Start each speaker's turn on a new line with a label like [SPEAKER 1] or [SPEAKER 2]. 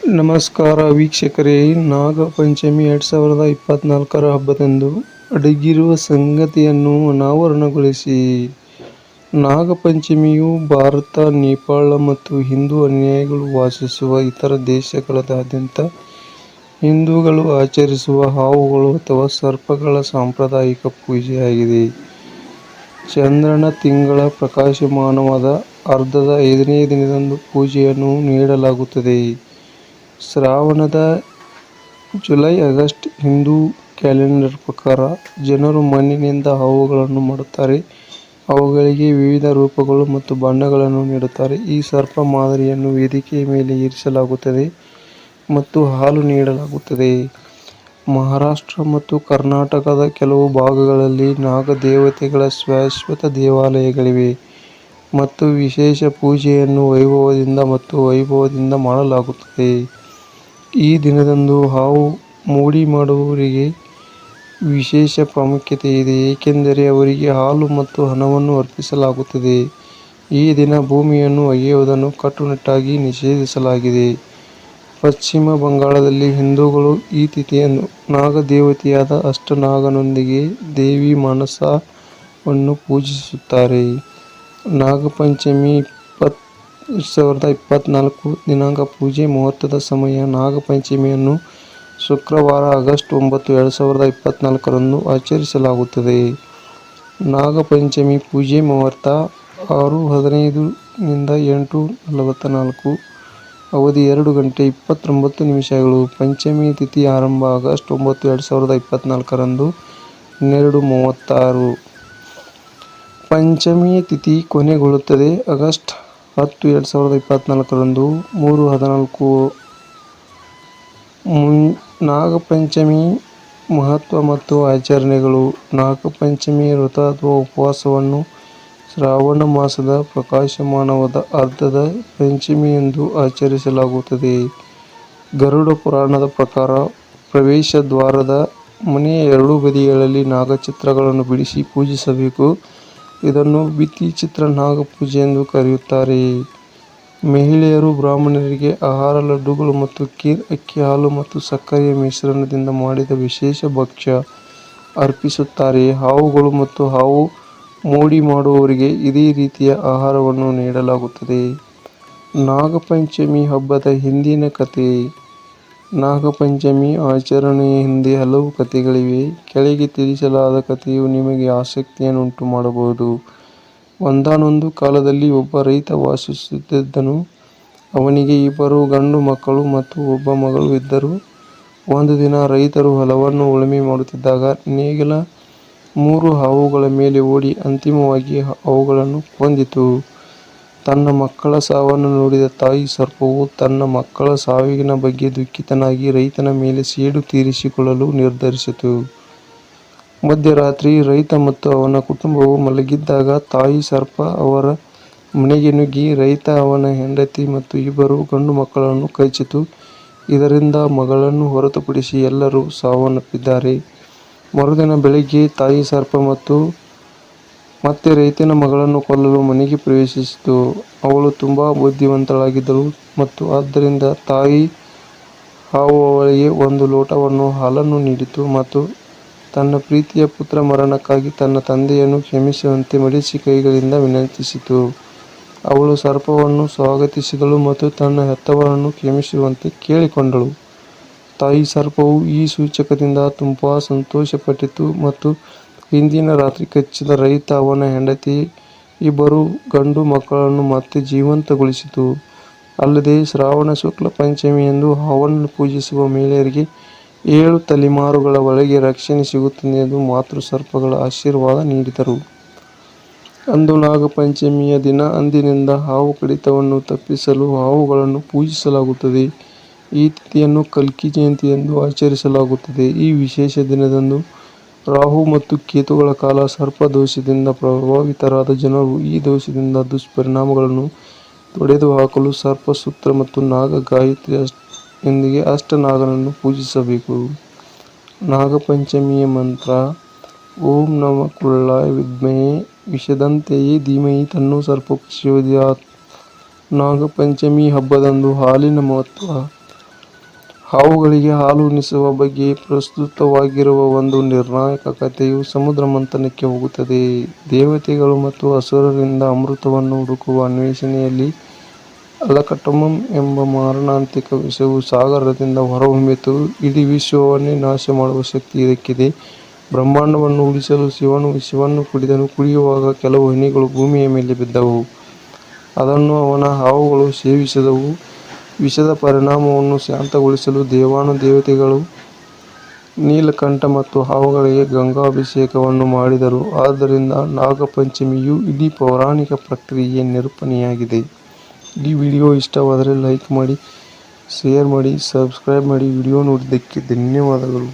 [SPEAKER 1] ನಮಸ್ಕಾರ ವೀಕ್ಷಕರೇ, ನಾಗಪಂಚಮಿ ಎರಡು ಸಾವಿರದ ಇಪ್ಪತ್ನಾಲ್ಕರ ಹಬ್ಬದಂದು ಅಡಗಿರುವ ಸಂಗತಿಯನ್ನು ಅನಾವರಣಗೊಳಿಸಿ ನಾಗಪಂಚಮಿಯು ಭಾರತ, ನೇಪಾಳ ಮತ್ತು ಹಿಂದೂ ಅನ್ಯಾಯಗಳು ವಾಸಿಸುವ ಇತರ ದೇಶಗಳಾದ್ಯಂತ ಹಿಂದೂಗಳು ಆಚರಿಸುವ ಹಾವುಗಳು ಅಥವಾ ಸರ್ಪಗಳ ಸಾಂಪ್ರದಾಯಿಕ ಪೂಜೆಯಾಗಿದೆ. ಚಂದ್ರನ ತಿಂಗಳ ಪ್ರಕಾಶಮಾನವಾದ ಅರ್ಧದ ಐದನೇ ದಿನದಂದು ಪೂಜೆಯನ್ನು ನೀಡಲಾಗುತ್ತದೆ. ಶ್ರಾವಣದ ಜುಲೈ-ಆಗಸ್ಟ್ ಹಿಂದೂ ಕ್ಯಾಲೆಂಡರ್ ಪ್ರಕಾರ ಜನರು ಮಣ್ಣಿನಿಂದ ಹಾವುಗಳನ್ನು ಮಾಡುತ್ತಾರೆ, ಅವುಗಳಿಗೆ ವಿವಿಧ ರೂಪಗಳು ಮತ್ತು ಬಣ್ಣಗಳನ್ನು ನೀಡುತ್ತಾರೆ. ಈ ಸರ್ಪ ಮಾದರಿಯನ್ನು ವೇದಿಕೆಯ ಮೇಲೆ ಇರಿಸಲಾಗುತ್ತದೆ ಮತ್ತು ಹಾಲು ನೀಡಲಾಗುತ್ತದೆ. ಮಹಾರಾಷ್ಟ್ರ ಮತ್ತು ಕರ್ನಾಟಕದ ಕೆಲವು ಭಾಗಗಳಲ್ಲಿ ನಾಗದೇವತೆಗಳ ಶಾಶ್ವತ ದೇವಾಲಯಗಳಿವೆ ಮತ್ತು ವಿಶೇಷ ಪೂಜೆಯನ್ನು ವೈಭವದಿಂದ ಮತ್ತು ವೈಭವದಿಂದ ಮಾಡಲಾಗುತ್ತದೆ. ಈ ದಿನದಂದು ಹಾವು ಮೋಡಿ ಮಾಡುವವರಿಗೆ ವಿಶೇಷ ಪ್ರಾಮುಖ್ಯತೆಯಿದೆ, ಏಕೆಂದರೆ ಅವರಿಗೆ ಹಾಲು ಮತ್ತು ಹಣವನ್ನು ಅರ್ಪಿಸಲಾಗುತ್ತದೆ. ಈ ದಿನ ಭೂಮಿಯನ್ನು ಅಗೆಯುವುದನ್ನು ಕಟ್ಟುನಿಟ್ಟಾಗಿ ನಿಷೇಧಿಸಲಾಗಿದೆ. ಪಶ್ಚಿಮ ಬಂಗಾಳದಲ್ಲಿ ಹಿಂದೂಗಳು ಈ ತಿಥಿಯನ್ನು ನಾಗದೇವತೆಯಾದ ಅಷ್ಟನಾಗನೊಂದಿಗೆ ದೇವಿ ಮನಸಾವನ್ನು ಪೂಜಿಸುತ್ತಾರೆ. ನಾಗಪಂಚಮಿ ಎರಡು ಸಾವಿರದ ಇಪ್ಪತ್ನಾಲ್ಕು ದಿನಾಂಕ ಪೂಜೆ ಮುಹೂರ್ತದ ಸಮಯ ನಾಗಪಂಚಮಿಯನ್ನು ಶುಕ್ರವಾರ ಆಗಸ್ಟ್ ಒಂಬತ್ತು ಎರಡು ಸಾವಿರದ ಇಪ್ಪತ್ತ್ನಾಲ್ಕರಂದು ಆಚರಿಸಲಾಗುತ್ತದೆ. ನಾಗಪಂಚಮಿ ಪೂಜೆ ಮುಹೂರ್ತ ಆರು ಹದಿನೈದು ನಿಂದ ಎಂಟು ನಲವತ್ತನಾಲ್ಕು ಅವಧಿ ಎರಡು ಗಂಟೆ ಇಪ್ಪತ್ತೊಂಬತ್ತು ನಿಮಿಷಗಳು ಪಂಚಮಿ ತಿಥಿ ಆರಂಭ ಆಗಸ್ಟ್ ಒಂಬತ್ತು ಎರಡು ಸಾವಿರದ ಇಪ್ಪತ್ತ್ನಾಲ್ಕರಂದು ಹನ್ನೆರಡು ಮೂವತ್ತಾರು. ಪಂಚಮಿ ತಿಥಿ ಕೊನೆಗೊಳ್ಳುತ್ತದೆ ಆಗಸ್ಟ್ ಹತ್ತು ಎರಡು ಸಾವಿರದ ಇಪ್ಪತ್ತ್ನಾಲ್ಕರಂದು ಮೂರು ಹದಿನಾಲ್ಕು. ನಾಗಪಂಚಮಿ ಮಹತ್ವ ಮತ್ತು ಆಚರಣೆಗಳು ನಾಗಪಂಚಮಿ ವ್ರತ ಅಥವಾ ಉಪವಾಸವನ್ನು ಶ್ರಾವಣ ಮಾಸದ ಪ್ರಕಾಶಮಾನವಾದ ಅರ್ಧದ ಪಂಚಮಿಯಂದು ಆಚರಿಸಲಾಗುತ್ತದೆ. ಗರುಡ ಪುರಾಣದ ಪ್ರಕಾರ, ಪ್ರವೇಶ ದ್ವಾರದ ಮನೆಯ ಎರಡೂ ಬದಿಗಳಲ್ಲಿ ನಾಗಚಿತ್ರಗಳನ್ನು ಬಿಡಿಸಿ ಪೂಜಿಸಬೇಕು. ಇದನ್ನು ಭಿತ್ತಿಚಿತ್ರ ನಾಗಪೂಜೆ ಎಂದು ಕರೆಯುತ್ತಾರೆ. ಮಹಿಳೆಯರು ಬ್ರಾಹ್ಮಣರಿಗೆ ಆಹಾರ, ಲಡ್ಡುಗಳು ಮತ್ತು ಖೀರ್, ಅಕ್ಕಿ, ಹಾಲು ಮತ್ತು ಸಕ್ಕರೆಯ ಮಿಶ್ರಣದಿಂದ ಮಾಡಿದ ವಿಶೇಷ ಭಕ್ಷ್ಯ ಅರ್ಪಿಸುತ್ತಾರೆ. ಹಾವುಗಳು ಮತ್ತು ಹಾವು ಮೋಡಿ ಮಾಡುವವರಿಗೆ ಇದೇ ರೀತಿಯ ಆಹಾರವನ್ನು ನೀಡಲಾಗುತ್ತದೆ. ನಾಗಪಂಚಮಿ ಹಬ್ಬದ ಹಿಂದಿನ ಕಥೆ ನಾಗಪಂಚಮಿ ಆಚರಣೆಯ ಹಿಂದೆ ಹಲವು ಕಥೆಗಳಿವೆ. ಕೆಳಗೆ ತಿಳಿಸಲಾದ ಕಥೆಯು ನಿಮಗೆ ಆಸಕ್ತಿಯನ್ನುಂಟು ಮಾಡಬಹುದು. ಒಂದಾನೊಂದು ಕಾಲದಲ್ಲಿ ಒಬ್ಬ ರೈತ ವಾಸಿಸುತ್ತಿದ್ದನು. ಅವನಿಗೆ ಇಬ್ಬರು ಗಂಡು ಮಕ್ಕಳು ಮತ್ತು ಒಬ್ಬ ಮಗಳು ಇದ್ದರು. ಒಂದು ದಿನ ರೈತರು ಹೊಲವನ್ನು ಉಳುಮೆ ಮಾಡುತ್ತಿದ್ದಾಗ ನೇಗಿಲ ಮೂರು ಹಾವುಗಳ ಮೇಲೆ ಓಡಿ ಅಂತಿಮವಾಗಿ ಅವುಗಳನ್ನು ಕೊಂದಿತು. ತನ್ನ ಮಕ್ಕಳ ಸಾವನ್ನು ನೋಡಿದ ತಾಯಿ ಸರ್ಪವು ತನ್ನ ಮಕ್ಕಳ ಸಾವಿನ ಬಗ್ಗೆ ದುಃಖಿತನಾಗಿ ರೈತನ ಮೇಲೆ ಸೇಡು ತೀರಿಸಿಕೊಳ್ಳಲು ನಿರ್ಧರಿಸಿತು. ಮಧ್ಯರಾತ್ರಿ ರೈತ ಮತ್ತು ಅವನ ಕುಟುಂಬವು ಮಲಗಿದ್ದಾಗ ತಾಯಿ ಸರ್ಪ ಅವರ ಮನೆಗೆ ನುಗ್ಗಿ ರೈತ, ಅವನ ಹೆಂಡತಿ ಮತ್ತು ಇಬ್ಬರು ಗಂಡುಮಕ್ಕಳನ್ನು ಕೈಚಿತು ಇದರಿಂದ ಮಗಳನ್ನು ಹೊರತುಪಡಿಸಿ ಎಲ್ಲರೂ ಸಾವನ್ನಪ್ಪಿದ್ದಾರೆ. ಮರುದಿನ ಬೆಳಿಗ್ಗೆ ತಾಯಿ ಸರ್ಪ ಮತ್ತೆ ರೈತನ ಮಗಳನ್ನು ಕೊಲ್ಲಲು ಮನೆಗೆ ಪ್ರವೇಶಿಸಿತು. ಅವಳು ತುಂಬಾ ಬುದ್ಧಿವಂತಳಾಗಿದ್ದಳು ಮತ್ತು ಆದ್ದರಿಂದ ತಾಯಿ ಹಾವು ಅವಳಿಗೆ ಒಂದು ಲೋಟವನ್ನು, ಹಾಲನ್ನು ನೀಡಿತು ಮತ್ತು ತನ್ನ ಪ್ರೀತಿಯ ಪುತ್ರ ಮರಣಕ್ಕಾಗಿ ತನ್ನ ತಂದೆಯನ್ನು ಕ್ಷಮಿಸುವಂತೆ ಮಡಿಸಿ ಕೈಗಳಿಂದ ವಿನಂತಿಸಿತು. ಅವಳು ಸರ್ಪವನ್ನು ಸ್ವಾಗತಿಸಿದಳು ಮತ್ತು ತನ್ನ ಹೆತ್ತವರನ್ನು ಕ್ಷಮಿಸುವಂತೆ ಕೇಳಿಕೊಂಡಳು. ತಾಯಿ ಸರ್ಪವು ಈ ಸೂಚಕದಿಂದ ತುಂಬಾ ಸಂತೋಷಪಟ್ಟಿತು ಮತ್ತು ಹಿಂದಿನ ರಾತ್ರಿ ಕಚ್ಚಿದ ರೈತ, ಅವನ ಹೆಂಡತಿ, ಇಬ್ಬರು ಗಂಡು ಮಕ್ಕಳನ್ನು ಮತ್ತೆ ಜೀವಂತಗೊಳಿಸಿತು. ಅಲ್ಲದೆ ಶ್ರಾವಣ ಶುಕ್ಲ ಪಂಚಮಿಯಂದು ಹಾವನ್ನು ಪೂಜಿಸುವ ಮಹಿಳೆಯರಿಗೆ ಏಳು ತಲೆಮಾರುಗಳ ಒಳಗೆ ರಕ್ಷಣೆ ಸಿಗುತ್ತದೆ ಎಂದು ಮಾತೃ ಸರ್ಪಗಳ ಆಶೀರ್ವಾದ ನೀಡಿದರು. ಅಂದು ನಾಗಪಂಚಮಿಯ ದಿನ ಅಂದಿನಿಂದ ಹಾವು ಕಡಿತವನ್ನು ತಪ್ಪಿಸಲು ಹಾವುಗಳನ್ನು ಪೂಜಿಸಲಾಗುತ್ತದೆ. ಈ ತಿಥಿಯನ್ನು ಕಲ್ಕಿ ಜಯಂತಿ ಎಂದು ಆಚರಿಸಲಾಗುತ್ತದೆ. ಈ ವಿಶೇಷ ದಿನದಂದು ರಾಹು ಮತ್ತು ಕೇತುಗಳ ಕಾಲ ಸರ್ಪ ದೋಷದಿಂದ ಪ್ರಭಾವಿತರಾದ ಜನರು ಈ ದೋಷದಿಂದ ದುಷ್ಪರಿಣಾಮಗಳನ್ನು ತೊಡೆದುಹಾಕಲು ಸರ್ಪ ಸೂತ್ರ ಮತ್ತು ನಾಗ ಗಾಯತ್ರಿಯೊಂದಿಗೆ ಅಷ್ಟನಾಗನನ್ನು ಪೂಜಿಸಬೇಕು. ನಾಗಪಂಚಮಿಯ ಮಂತ್ರ, ಓಂ ನಮಃ ಕುಳ್ಳಾಯ ವಿದ್ಮಹೇ, ವಿಷದಂತೆಯೇ ಧೀಮಹಿ ತನ್ನೋ ಸರ್ಪ. ನಾಗಪಂಚಮಿ ಹಬ್ಬದಂದು ಹಾಲಿನ ಮಹತ್ವ ಹಾವುಗಳಿಗೆ ಹಾಲು ಉಣಿಸುವ ಬಗ್ಗೆ ಪ್ರಸ್ತುತವಾಗಿರುವ ಒಂದು ನಿರ್ಣಾಯಕ ಕಥೆಯು ಸಮುದ್ರ ಮಂಥನಕ್ಕೆ ಹೋಗುತ್ತದೆ. ದೇವತೆಗಳು ಮತ್ತು ಅಸುರರಿಂದ ಅಮೃತವನ್ನು ಹುಡುಕುವ ಅನ್ವೇಷಣೆಯಲ್ಲಿ ಅಲಕಟಮಂ ಎಂಬ ಮಾರಣಾಂತಿಕ ವಿಷವು ಸಾಗರದಿಂದ ಹೊರಹೊಮ್ಮಿತು. ಇಡೀ ವಿಶ್ವವನ್ನೇ ನಾಶ ಮಾಡುವ ಶಕ್ತಿ ಇದಕ್ಕಿದೆ. ಬ್ರಹ್ಮಾಂಡವನ್ನು ಉಳಿಸಲು ಶಿವನು ಶಿವನ್ನು ಕುಡಿದನು. ಕುಡಿಯುವಾಗ ಕೆಲವು ಹನಿಗಳು ಭೂಮಿಯ ಮೇಲೆ ಬಿದ್ದವು. ಅದನ್ನು ಅವನ ಹಾವುಗಳು ಸೇವಿಸಿದವು. ವಿಷದ ಪರಿಣಾಮವನ್ನು ಶಾಂತಗೊಳಿಸಲು ದೇವಾನುದೇವತೆಗಳು ನೀಲಕಂಠ ಮತ್ತು ಹಾವುಗಳಿಗೆ ಗಂಗಾಭಿಷೇಕವನ್ನು ಮಾಡಿದರು. ಆದ್ದರಿಂದ ನಾಗಪಂಚಮಿಯು ಇಡೀ ಪೌರಾಣಿಕ ಪ್ರಕ್ರಿಯೆಯ ನಿರೂಪಣೆಯಾಗಿದೆ. ಈ ವಿಡಿಯೋ ಇಷ್ಟವಾದರೆ ಲೈಕ್ ಮಾಡಿ, ಶೇರ್ ಮಾಡಿ, ಸಬ್ಸ್ಕ್ರೈಬ್ ಮಾಡಿ. ವಿಡಿಯೋ ನೋಡಿದ್ದಕ್ಕೆ ಧನ್ಯವಾದಗಳು.